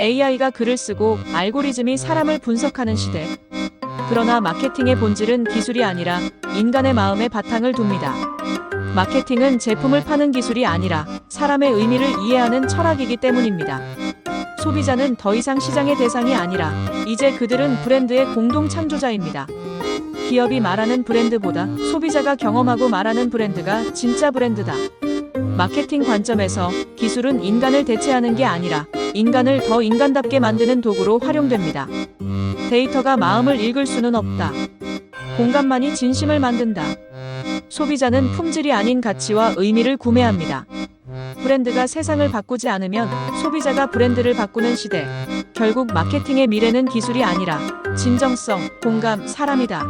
AI가 글을 쓰고 알고리즘이 사람을 분석하는 시대. 그러나 마케팅의 본질은 기술이 아니라 인간의 마음에 바탕을 둡니다. 마케팅은 제품을 파는 기술이 아니라 사람의 의미를 이해하는 철학이기 때문입니다. 소비자는 더 이상 시장의 대상이 아니라 이제 그들은 브랜드의 공동 창조자입니다. 기업이 말하는 브랜드보다 소비자가 경험하고 말하는 브랜드가 진짜 브랜드다. 마케팅 관점에서 기술은 인간을 대체하는 게 아니라 인간을 더 인간답게 만드는 도구로 활용됩니다. 데이터가 마음을 읽을 수는 없다. 공감만이 진심을 만든다. 소비자는 품질이 아닌 가치와 의미를 구매합니다. 브랜드가 세상을 바꾸지 않으면 소비자가 브랜드를 바꾸는 시대. 결국 마케팅의 미래는 기술이 아니라 진정성, 공감, 사람이다.